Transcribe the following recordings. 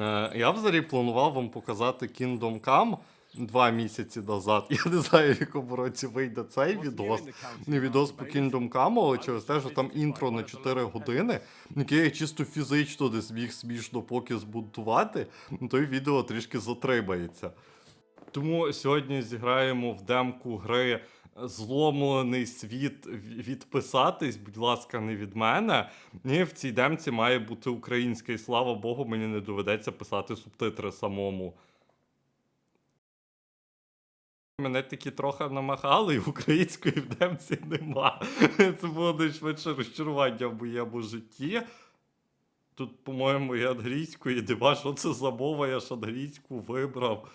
Е, Я взагалі планував вам показати Kingdom Come два місяці назад. Я не знаю, в якому році вийде цей відос. Не відос по Kingdom Come, але через те, що там інтро на 4 години, яке я чисто фізично не зміг смішно поки збунтувати, ну, то й відео трішки затримається. Тому сьогодні зіграємо в демку гри Зломлений світ відписатись, будь ласка, не від мене. Ні, в цій демці має бути українська, і слава Богу, мені не доведеться писати субтитри самому. Мене таки трохи намахали, і української в демці нема. Це було найшвидше розчарування в моєму житті. Тут, по-моєму, і англійської, дива, що це за мова, я ж англійську вибрав.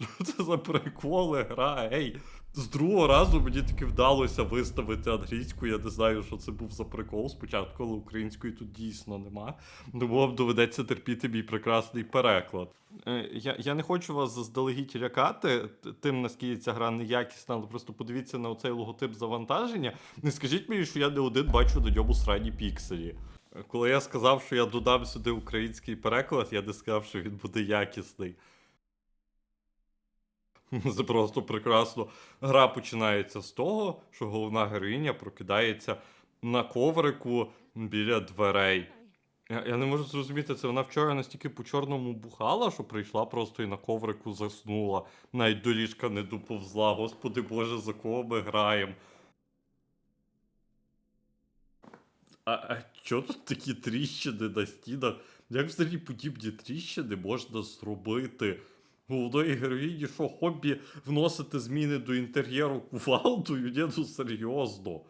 Що це за приколи, гра, ей. З другого разу мені таки вдалося виставити англійську. Я не знаю, що це був за прикол. Спочатку, але української тут дійсно нема. Тому вам доведеться терпіти мій прекрасний переклад. Е, я, я не хочу вас заздалегідь лякати тим, наскільки ця гра неякісна, але просто подивіться на оцей логотип завантаження. Не скажіть мені, що я не один бачу на ньому срані пікселі. Е, Коли я сказав, що я додам сюди український переклад, я не сказав, що він буде якісний. Це просто прекрасно. Гра починається з того, що головна героїня прокидається на коврику біля дверей. Я, я не можу зрозуміти, це вона вчора настільки по чорному бухала, що прийшла просто і на коврику заснула. Навіть до ліжка не доповзла. Господи Боже, за кого ми граємо? А, а чого тут такі тріщини на стінах? Як взагалі подібні тріщини можна зробити? Головної героїні, що хобі вносити зміни до інтер'єру кувалдою? Ні, ну серйозно.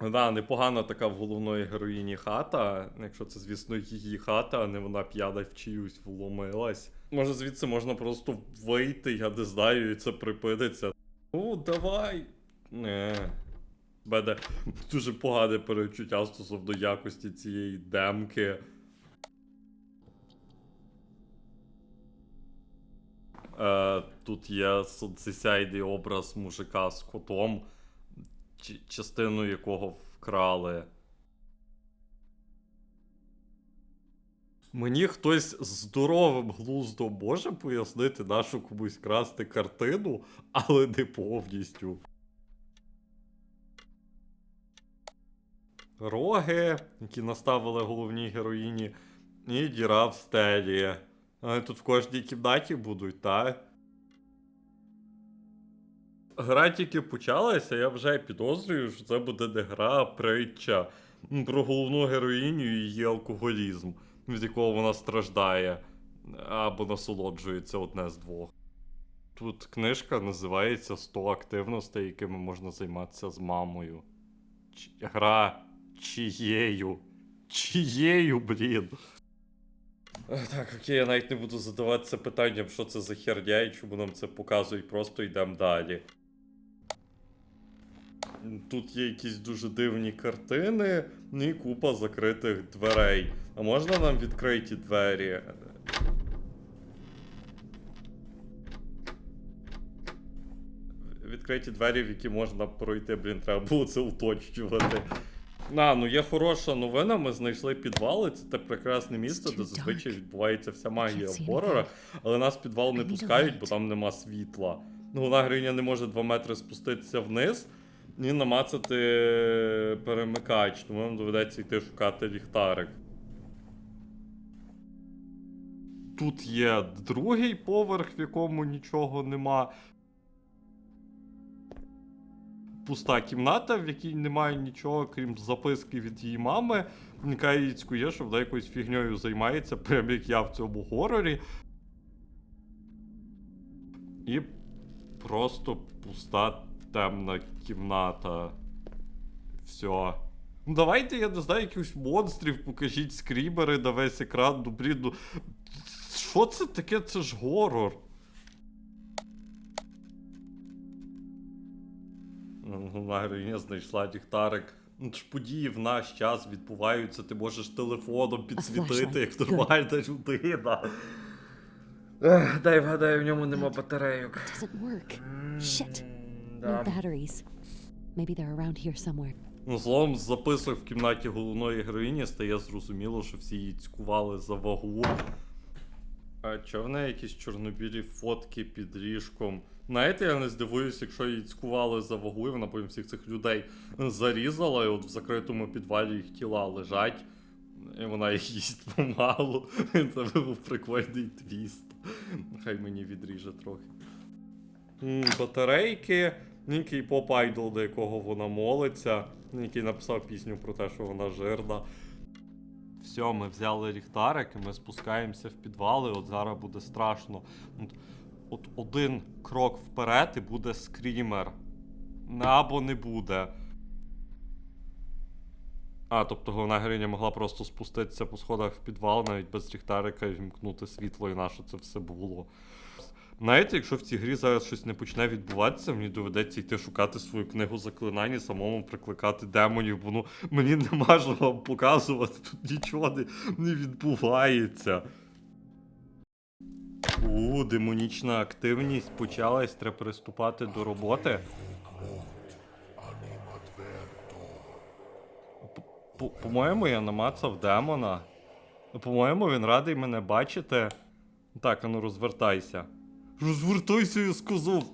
Да, непогана така в головної героїні хата, якщо це, звісно, її хата, а не вона п'яна в чиюсь вломилась. Може, звідси можна просто вийти, я не знаю, і це припиниться. Ну, давай. Не. Мене дуже погане перечуття стосовно якості цієї демки. Е, тут є сонцесяйний образ мужика з котом, частину якого вкрали. Мені хтось здоровим глуздом може пояснити нашу комусь красти картину, але не повністю. Роги, які наставили головній героїні, і діра в стелі. Вони тут в кожній кімнаті будуть, так? Гра тільки почалася, я вже підозрюю, що це буде не гра, а притча про головну героїню і її алкоголізм, від якого вона страждає або насолоджується одне з двох. Тут книжка називається 100 активностей, якими можна займатися з мамою. Ч- Гра чиєю? Чиєю, блін? Так, окей, я навіть не буду задаватися питанням, що це за херня і чому нам це показують, просто йдемо далі. Тут є якісь дуже дивні картини і купа закритих дверей. А можна нам відкриті двері? Відкриті двері, в які можна пройти, блін, треба було це уточнювати. А, ну є хороша новина. Ми знайшли підвали. Це те прекрасне місце, де зазвичай відбувається вся магія хорора. Але нас в підвал не пускають, бо там нема світла. Ну, Головна героїня не може 2 метри спуститися вниз і намацати перемикач, тому нам доведеться йти шукати ліхтарик. Тут є другий поверх, в якому нічого нема. Пуста кімната, в якій немає нічого, крім записки від її мами, яка їй цькує, що вона якоюсь фігньою займається, прям як я в цьому горорі. І просто пуста темна кімната. Все. Ну давайте, я не знаю, якихось монстрів, покажіть скрімери на весь екран, ну ну. Що це таке? Це ж горор. Героїня знайшла ліхтарик. Ну, ж події в наш час відбуваються, ти можеш телефоном підсвітити, як нормальна людина. Ех, Дай вгадаю, в ньому нема батарейок. Doesn't work. Shit. No Да. batteries. Maybe they're around here somewhere. Ну, словом, з записок в кімнаті головної героїні стає зрозуміло, що всі її цькували за вагу. А чого в неї якісь чорнобілі фотки під ліжком? Знаєте, я не здивуюсь, якщо її цькували за вагу, і вона потім всіх цих людей зарізала, і от в закритому підвалі їх тіла лежать, і вона їх їсть помалу. Це був прикольний твіст. Хай мені відріже трохи. Батарейки, некий поп айдол, до якого вона молиться, який написав пісню про те, що вона жирна. Все, ми взяли ліхтарик, і ми спускаємося в підвали. От зараз буде страшно. От, один крок вперед і буде скрімер. Або не буде. А, тобто головна героїня могла просто спуститися по сходах в підвал, навіть без ліхтарика і вімкнути світло, і на що це все було. Знаєте, якщо в цій грі зараз щось не почне відбуватися, мені доведеться йти шукати свою книгу заклинань і самому прикликати демонів, бо ну мені нема що вам показувати, тут нічого не, не відбувається. У, демонічна активність почалась, треба приступати до роботи. По-моєму, я намацав демона. По-моєму, він радий мене бачити. Так, а ну розвертайся. Розвертайся, я сказав.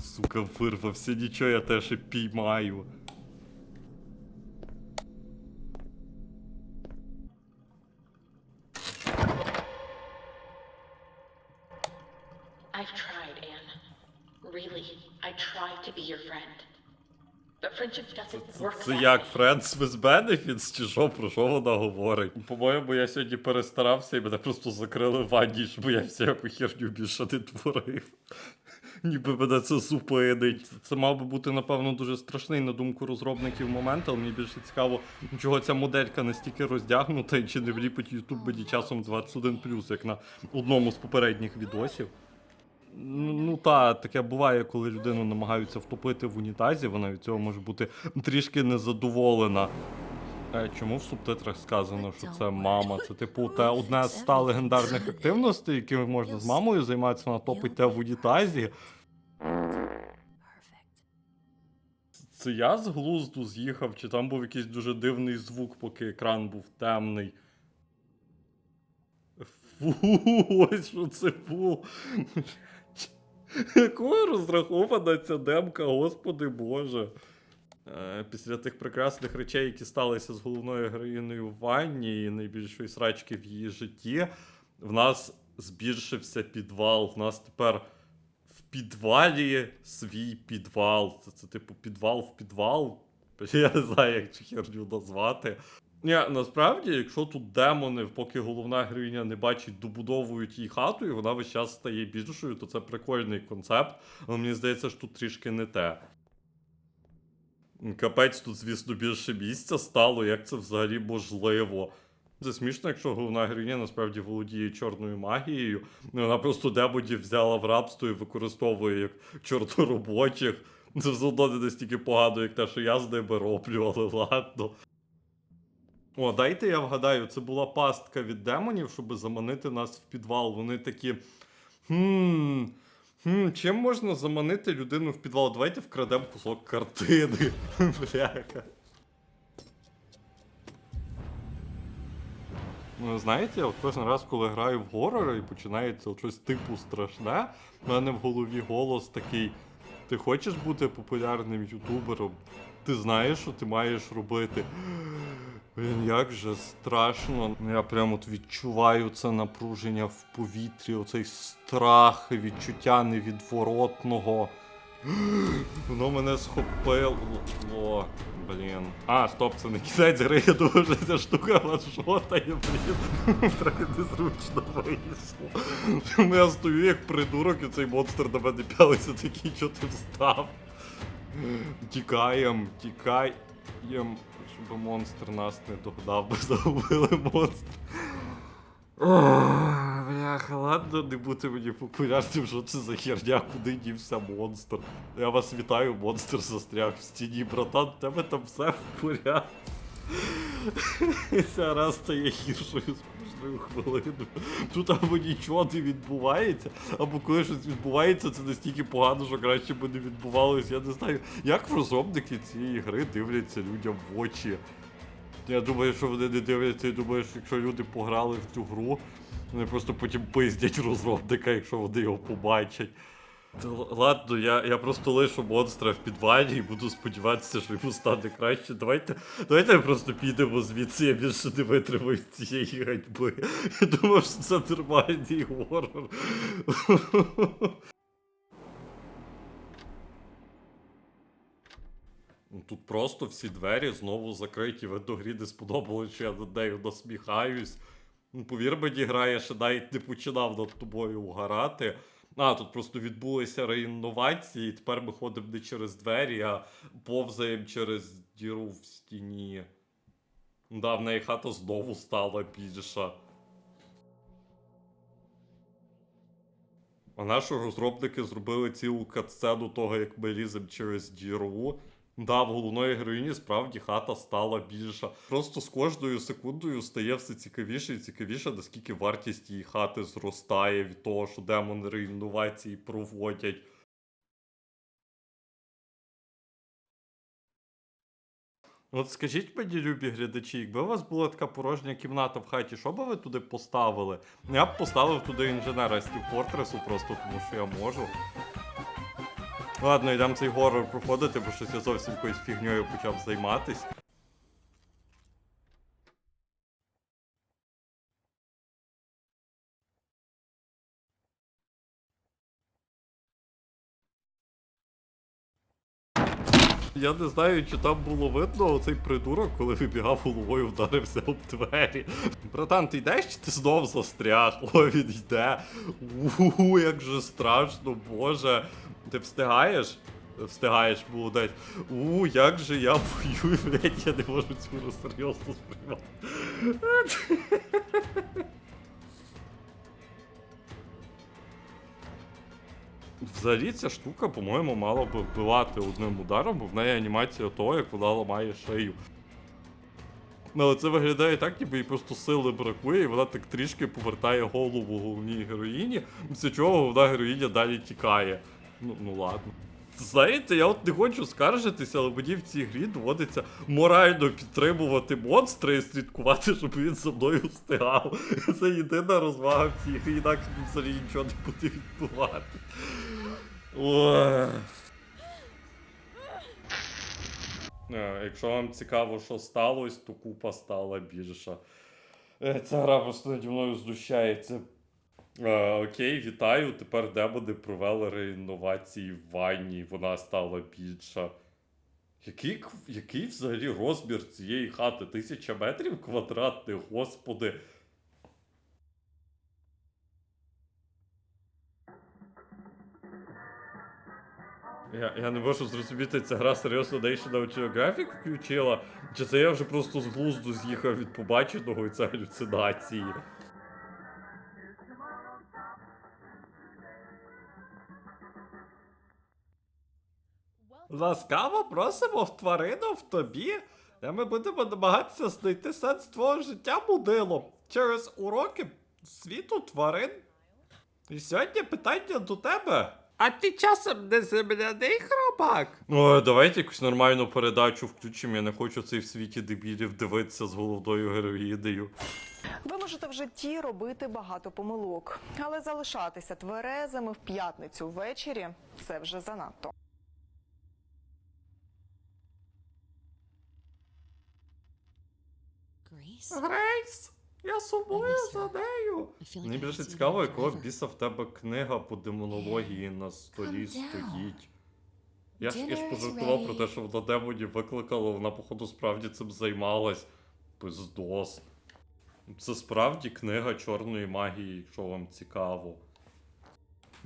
Сука, вирвався, нічого я теж і піймаю. I've tried, Anne. Really, I tried to be your friend. But friendship doesn't work Це that як way. Friends with Benefits, чи що, про що вона говорить? По-моєму, я сьогодні перестарався і мене просто закрили в ванні, щоб я всяку херню більше не творив. Ніби мене це зупинить. Це мав би бути, напевно, дуже страшний на думку розробників момент, але мені більше цікаво, чого ця моделька настільки роздягнута і чи не вліпить YouTube мені часом 21 як на одному з попередніх відосів. Ну, та, таке буває, коли людину намагаються втопити в унітазі, вона від цього може бути трішки незадоволена. Е, чому в субтитрах сказано, що це мама? Це типу те одна з ста легендарних активностей, якими можна з мамою займатися, вона топить те в унітазі. Це я з глузду з'їхав, чи там був якийсь дуже дивний звук, поки екран був темний. Фу, ось що це було. Якою розрахована ця демка, господи Боже. Е, Після тих прекрасних речей, які сталися з головною героїною в ванні і найбільшої срачки в її житті, в нас збільшився підвал. В нас тепер в підвалі свій підвал. Це, це типу підвал в підвал. Я не знаю, як цю херню назвати. Ні, насправді, якщо тут демони, поки головна героїня не бачить, добудовують їй хату, і вона весь час стає більшою, то це прикольний концепт, але мені здається, що тут трішки не те. Капець, тут, звісно, більше місця стало, як це взагалі можливо. Це смішно, якщо головна героїня насправді володіє чорною магією. Вона просто демонів взяла в рабство і використовує як чорноробочих. Це все одно не настільки погано, як те, що я з ними роблю, але ладно. О, дайте я вгадаю, це була пастка від демонів, щоб заманити нас в підвал. Вони такі. Хм. Хм, чим можна заманити людину в підвал? Давайте вкрадемо кусок картини. Бляха. Ну, знаєте, от кожен раз, коли граю в горор і починається щось типу страшне, в мене в голові голос такий: ти хочеш бути популярним ютубером? Ти знаєш, що ти маєш робити. Блін, як же страшно. Я прямо от відчуваю це напруження в повітрі, оцей страх, відчуття невідворотного. Воно мене схопило. О, блін. А, стоп, це не кінець гри, я думаю, що ця штука вас шотає, блін. Трохи незручно вийшло. Я стою як придурок, і цей монстр на мене пялиться такий, що ти встав. Тікаєм, тікаєм, щоб монстр нас не догнав, бо загубили монстр. Бляха, ладно, не бути мені популярним, що це за херня, куди дівся монстр. Я вас вітаю, монстр застряг в стіні, братан, тебе там все в порядку. Ця раз стає гіршою з хвилину. Тут або нічого не відбувається, або коли щось відбувається, це настільки погано, що краще би не відбувалося. Я не знаю, як розробники цієї гри дивляться людям в очі. Я думаю, що вони не дивляться, і думаю, що якщо люди пограли в цю гру, вони просто потім пиздять розробника, якщо вони його побачать. Ладно, я, я просто лишу монстра в підвалі і буду сподіватися, що йому стане краще. Давайте, давайте просто підемо звідси, я більше не витримую цієї ганьби. Я думав, що це нормальний горор. Ну, Тут просто всі двері знову закриті. Видно, грі не сподобалось, що я над нею насміхаюсь. Ну, повір мені, гра, я ще навіть не починав над тобою угорати. А, тут просто відбулися реінновації, і тепер ми ходимо не через двері, а повзаємо через діру в стіні. Да, в неї хата знову стала більша. А наші розробники зробили цілу катсцену того, як ми ліземо через діру. Да, в головної героїні справді хата стала більша. Просто з кожною секундою стає все цікавіше і цікавіше, наскільки вартість її хати зростає від того, що демони реінновації проводять. От скажіть мені, любі глядачі, якби у вас була така порожня кімната в хаті, що би ви туди поставили? Я б поставив туди інженера Стів Фортресу просто тому, що я можу. Ладно, йдемо цей горор проходити, бо щось я зовсім якоюсь фігньою почав займатись. Я не знаю, чи там було видно оцей придурок, коли вибігав головою, вдарився об двері. Братан, ти йдеш чи ти знов застряг? О, він йде. У, як же страшно, боже. Ти встигаєш? Встигаєш, молодець. У, як же я бою, блядь, я не можу цю серйозно сприймати. Взагалі ця штука, по-моєму, мала би вбивати одним ударом, бо в неї анімація того, як вона ламає шию. Ну, але це виглядає так, ніби їй просто сили бракує, і вона так трішки повертає голову головній героїні, після чого головна героїня далі тікає. Ну, ну ладно. Знаєте, я от не хочу скаржитися, але мені в цій грі доводиться морально підтримувати монстра і слідкувати, щоб він за мною встигав. Це єдина розвага в цій грі, інакше взагалі нічого не буде відбувати. Е, Якщо вам цікаво, що сталося, то купа стала більша. Е, Ця гра просто наді мною знущається. Е, окей, вітаю. Тепер демони провели реінновації в ванні, вона стала більша. Який, який взагалі розмір цієї хати? Тисяча метрів квадратних, господи. Я, я не можу зрозуміти, ця гра серйозно National Geographic включила? Чи це я вже просто з глузду з'їхав від побаченого і це галюцинації? Ласкаво просимо в тварину в тобі, де ми будемо намагатися знайти сенс твого життя мудило через уроки світу тварин. І сьогодні питання до тебе. А ти часом не земляний хробак? О, давайте якусь нормальну передачу включимо. Я не хочу цей в світі дебілів дивитися з головною героїдею. Ви можете в житті робити багато помилок, але залишатися тверезими в п'ятницю ввечері це вже занадто. Grace? Грейс! Я сумую Miss за нею. Мені більше цікаво, якого біса в тебе книга по демонології на столі стоїть. Я ж, я ж пожартував про те, що вона демонів викликала, вона, походу, справді цим займалась. Пиздос. Це справді книга чорної магії, якщо вам цікаво.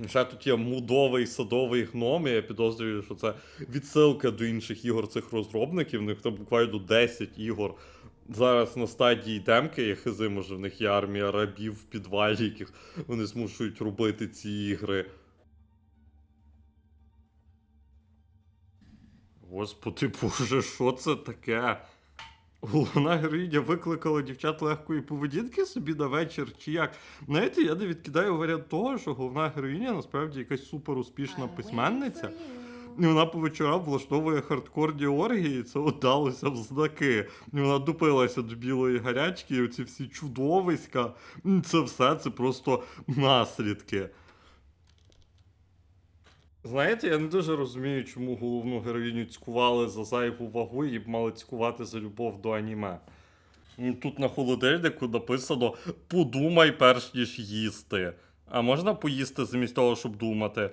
Ще тут є мудовий садовий гном, і я підозрюю, що це відсилка до інших ігор цих розробників. В них там буквально 10 ігор. Зараз на стадії демки, я хизи, може, в них є армія рабів в підвалі, яких вони змушують робити ці ігри. Господи боже, що це таке? Головна героїня викликала дівчат легкої поведінки собі на вечір, чи як. Знаєте, я не відкидаю варіант того, що головна героїня насправді якась супер успішна письменниця. І вона по вечорам влаштовує хардкорні оргії, і це отдалося в знаки. І вона дупилася до білої гарячки, і оці всі чудовиська. Це все це просто наслідки. Знаєте, я не дуже розумію, чому головну героїню цькували за зайву вагу і мали цькувати за любов до аніме. Тут на холодильнику написано подумай перш ніж їсти. А можна поїсти замість того, щоб думати?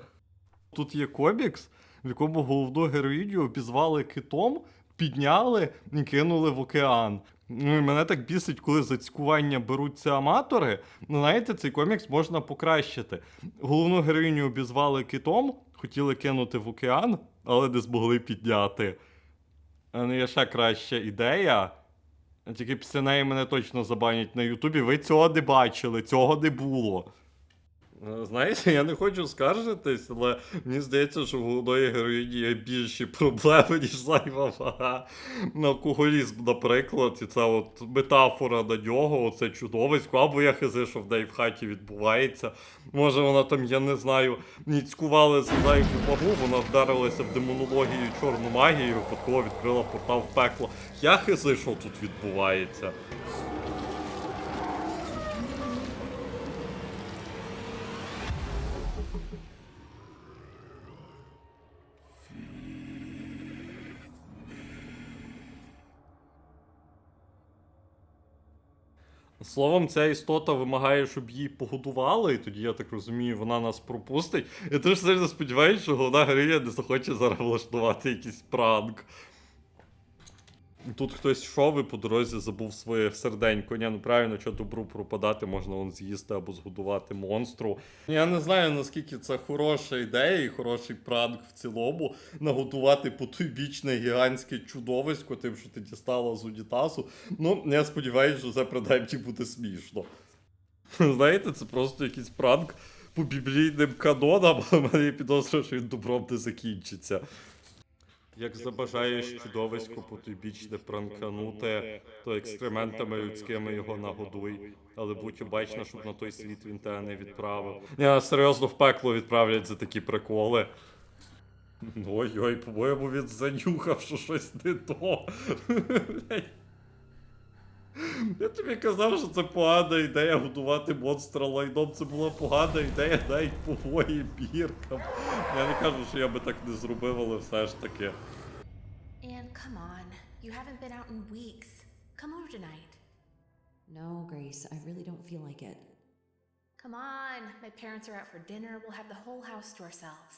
Тут є комікс, в якому головну героїню обізвали китом, підняли і кинули в океан. Ну, і мене так бісить, коли за цькування беруться аматори. Ну, знаєте, цей комікс можна покращити. Головну героїню обізвали китом, хотіли кинути в океан, але не змогли підняти. Ну, є ще краща ідея. Тільки після неї мене точно забанять на Ютубі. Ви цього не бачили, цього не було. Е, Знаєте, я не хочу скаржитись, але мені здається, що в головної героїні є більші проблеми, ніж зайва вага. На алкоголізм, наприклад, і це от метафора на нього, оце чудовисько, або я хизи, що в неї в хаті відбувається. Може, вона там, я не знаю, ніцькували за зайву вагу, вона вдарилася в демонологію чорну магію, випадково відкрила портал в пекло. Я хизи, що тут відбувається. Словом, ця істота вимагає, щоб її погодували, і тоді, я так розумію, вона нас пропустить. Я ж сильно сподіваюся, що головна героїня не захоче зараз влаштувати якийсь пранк. Тут хтось йшов і по дорозі забув своє серденько. Ні, ну правильно, що добру пропадати, можна он з'їсти або згодувати монстру. Я не знаю, наскільки це хороша ідея і хороший пранк в цілому. Наготувати потойбічне гігантське чудовисько, тим, що ти дістала з унітазу. Ну, я сподіваюся, що це принаймні буде смішно. Знаєте, це просто якийсь пранк по біблійним канонам, а в мене є підозра, що він добром не закінчиться. Як забажаєш чудовиську потойбічне пранканути, то екстрементами людськими його нагодуй. Але будь обачна, щоб на той світ він тебе не відправив. Я серйозно в пекло відправлять за такі приколи. Ой-ой, по-моєму, він занюхав, що щось не то. Я тобі казав, що це погана ідея годувати монстра лайном. Це була погана ідея навіть по моїм біркам. Я не кажу, що я би так не зробив, але все ж таки. And come on, you haven't been out in weeks. Come over tonight. No, Grace, I really don't feel like it. Come on, my parents are out for dinner. We'll have the whole house to ourselves.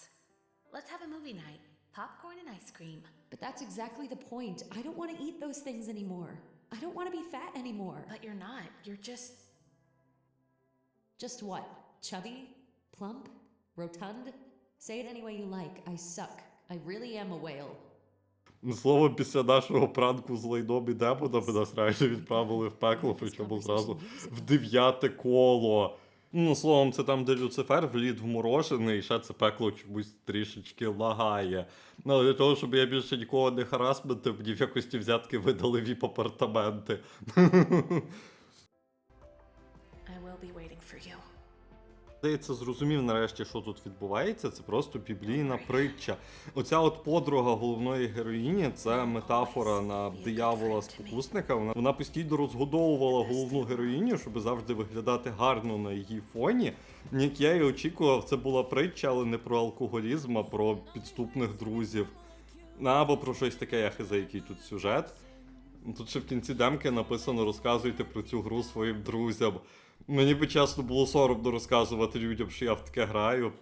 Let's have a movie night. Popcorn and ice cream. But that's exactly the point. I don't want to eat those things anymore. I don't want to be fat anymore. But you're not. You're just. Just what? Chubby? Plump? Rotund? Say it any way you like. I suck. I really am a whale. Словом, після нашого пранку з лайном і демонами нас реально відправили в пекло, причому зразу в дев'яте коло. Ну, словом, це там, де Люцифер вліт вморожений, і ще це пекло чомусь трішечки лагає. Ну, для того, щоб я більше нікого не харасментив, мені в якості взятки видали віп-апартаменти. I will be waiting for you. Здається, зрозумів нарешті, що тут відбувається. Це просто біблійна притча. Оця от подруга головної героїні це метафора на диявола спокусника. Вона, вона постійно розгодовувала головну героїню, щоб завжди виглядати гарно на її фоні. Як я і очікував, це була притча, але не про алкоголізм, а про підступних друзів. Ну, Або про щось таке, я хиза, який тут сюжет. Тут ще в кінці демки написано розказуйте про цю гру своїм друзям. Мені би чесно було соромно розказувати людям, що я в таке граю.